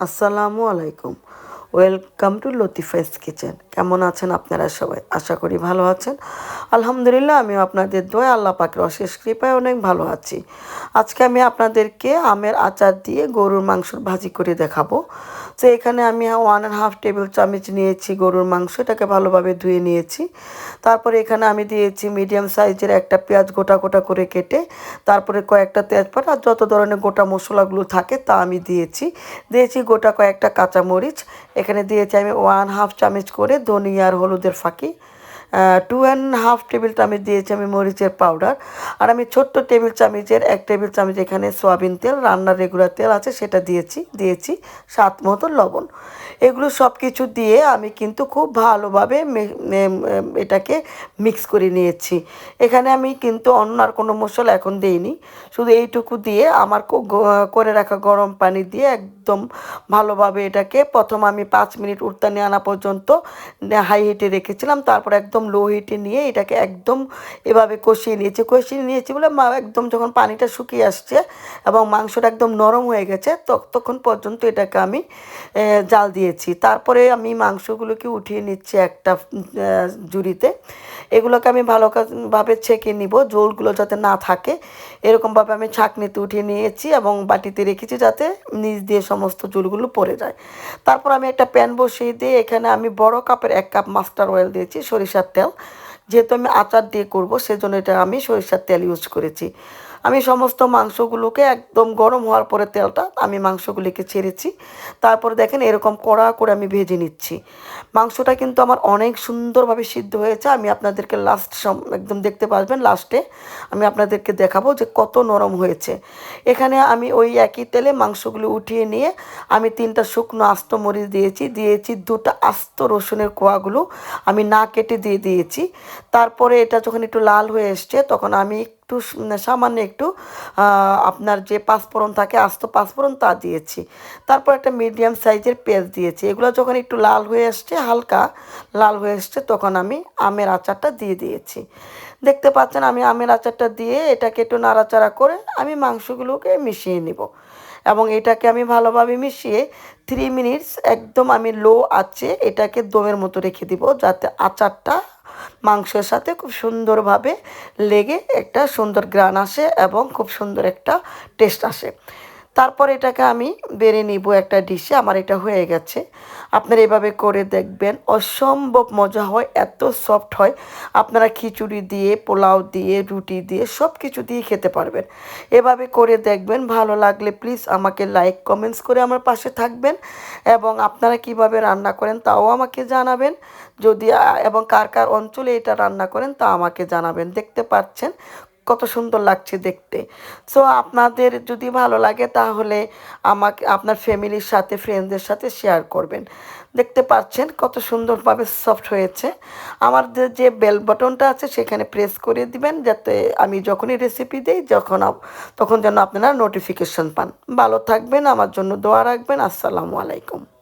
আসসালামু আলাইকুম। Welcome to Latifa's kitchen. কেমন আছেন আপনারা সবাই? আশা করি ভালো আছেন। আলহামদুলিল্লাহ, আমিও আপনাদের দোয়া আল্লাহ পাকের অশেষ কৃপায় অনেক ভালো আছি। আজকে আমি আপনাদেরকে আমের আচার দিয়ে গরুর মাংসর ভাজি করে দেখাবো। তো এখানে আমি ওয়ান অ্যান্ড হাফ টেবিল চামচ নিয়েছি গরুর মাংস, এটাকে ভালোভাবে ধুয়ে নিয়েছি। তারপরে এখানে আমি দিয়েছি মিডিয়াম সাইজের একটা পেঁয়াজ গোটা গোটা করে কেটে, তারপরে কয়েকটা তেজপাতা আর যত ধরনের গোটা মশলাগুলো থাকে তা আমি দিয়েছি। দিয়েছি গোটা কয়েকটা কাঁচামরিচ, এখানে দিয়েছি আমি ওয়ান হাফ চামচ করে ধনিয়া আর হলুদের ফাঁকি। টু অ্যান্ড হাফ টেবিল চামচ দিয়েছি আমি মরিচের পাউডার আর আমি ছোট্ট টেবিল চামচের এক টেবিল চামচ এখানে সয়াবিন তেল রান্নার রেগুলার তেল আছে, সেটা দিয়েছি দিয়েছি স্বাদ মতো লবণ। এগুলো সব কিছু দিয়ে আমি কিন্তু খুব ভালোভাবে এটাকে মিক্স করে নিয়েছি। এখানে আমি কিন্তু অন্য আর কোনো মশলা এখন দিইনি। শুধু এইটুকু দিয়ে আমার করে রাখা গরম পানি দিয়ে একদম ভালোভাবে এটাকে প্রথম আমি পাঁচ মিনিট উত্তানে আনা পর্যন্ত হাই হিটে রেখেছিলাম। তারপর একদম লো হিটে নিয়ে এটাকে একদম এভাবে কষিয়ে নিয়েছি। কষিয়ে নিয়েছি বলে মা একদম যখন পানিটা শুকিয়ে আসছে এবং মাংসটা একদম নরম হয়ে গেছে তখন পর্যন্ত এটাকে আমি জাল দিয়েছি। তারপরে আমি মাংসগুলোকে উঠিয়ে নিচ্ছি একটা জুড়িতে এগুলোকে আমি ভালোভাবে ছেঁকে নিব জোলগুলো যাতে না থাকে। এরকমভাবে আমি ছাঁকনিতে উঠিয়ে নিয়েছি এবং বাটিতে রেখেছি যাতে নিচ দিয়ে সমস্ত জোলগুলো পড়ে যায়। তারপর আমি একটা প্যান বসিয়ে দিয়ে এখানে আমি বড় কাপের এক কাপ মাস্টার অয়েল দিয়েছি সরিষার তেল। যেহেতু আমি আচার দিয়ে করব, সেজন্য এটা আমি সরিষার তেল ইউজ করেছি। আমি সমস্ত মাংসগুলোকে একদম গরম হওয়ার পরে তেলটা আমি মাংসগুলিকে ছেড়েছি। তারপর দেখেন এরকম কড়া করে আমি ভেজে নিচ্ছি। মাংসটা কিন্তু আমার অনেক সুন্দরভাবে সিদ্ধ হয়েছে। আমি আপনাদেরকে লাস্ট একদম দেখতে পারবেন লাস্টে আমি আপনাদেরকে দেখাবো যে কত নরম হয়েছে। এখানে আমি ওই একই তেলে মাংসগুলো উঠিয়ে নিয়ে আমি তিনটা শুকনো আস্ত মরিচ দিয়েছি। দিয়েছি দুটো আস্ত রসুনের কোয়াগুলো। আমি না কেটে দিয়ে দিয়েছি। তারপরে এটা যখন একটু লাল হয়ে এসছে, তখন আমি একটু সামান্য একটু আপনার যে পাঁচফোড়ন থাকে, আস্ত পাঁচফোড়ন তা দিয়েছি। তারপর একটা মিডিয়াম সাইজের পেঁয়াজ দিয়েছি। এগুলো যখন একটু লাল হয়ে আসছে, হালকা লাল হয়ে আসছে, তখন আমি আমের আচারটা দিয়ে দিয়েছি। দেখতে পাচ্ছেন, আমি আমের আচারটা দিয়ে এটাকে একটু নাড়াচাড়া করে আমি মাংসগুলোকে মিশিয়ে নিব। এবং এটাকে আমি ভালোভাবে মিশিয়ে থ্রি মিনিটস একদম আমি লো আছে এটাকে দমের মতো রেখে দিব, যাতে আচারটা মাংসের সাথে খুব সুন্দরভাবে লেগে একটা সুন্দর গ্রান আসে এবং খুব সুন্দর একটা টেস্ট আসে। তারপর এটাকে আমি বেড়ে নিব একটা ডিশে, আমার এটা হয়ে গেছে। আপনারা এভাবে করে দেখবেন, অসম্ভব মজা হয়, এত সফট হয়। আপনারা খিচুড়ি দিয়ে, পোলাও দিয়ে, রুটি দিয়ে সব কিছু দিয়ে খেতে পারবেন। এভাবে করে দেখবেন, ভালো লাগলে প্লিজ আমাকে লাইক কমেন্টস করে আমার পাশে থাকবেন এবং আপনারা কীভাবে রান্না করেন তাও আমাকে জানাবেন। যদি, এবং কার কার অঞ্চলে এটা রান্না করেন তা আমাকে জানাবেন। দেখতে পাচ্ছেন কত সুন্দর লাগছে দেখতে। সো আপনাদের যদি ভালো লাগে তাহলে আমাকে, আপনার ফ্যামিলির সাথে ফ্রেন্ডদের সাথে শেয়ার করবেন। দেখতে পাচ্ছেন কত সুন্দরভাবে সফট হয়েছে। আমার যে বেল বটনটা আছে সেখানে প্রেস করে দিবেন যাতে আমি যখনই রেসিপি দিই যখন তখন যেন আপনারা নোটিফিকেশন পান। ভালো থাকবেন, আমার জন্য দোয়া রাখবেন। আসসালামু আলাইকুম।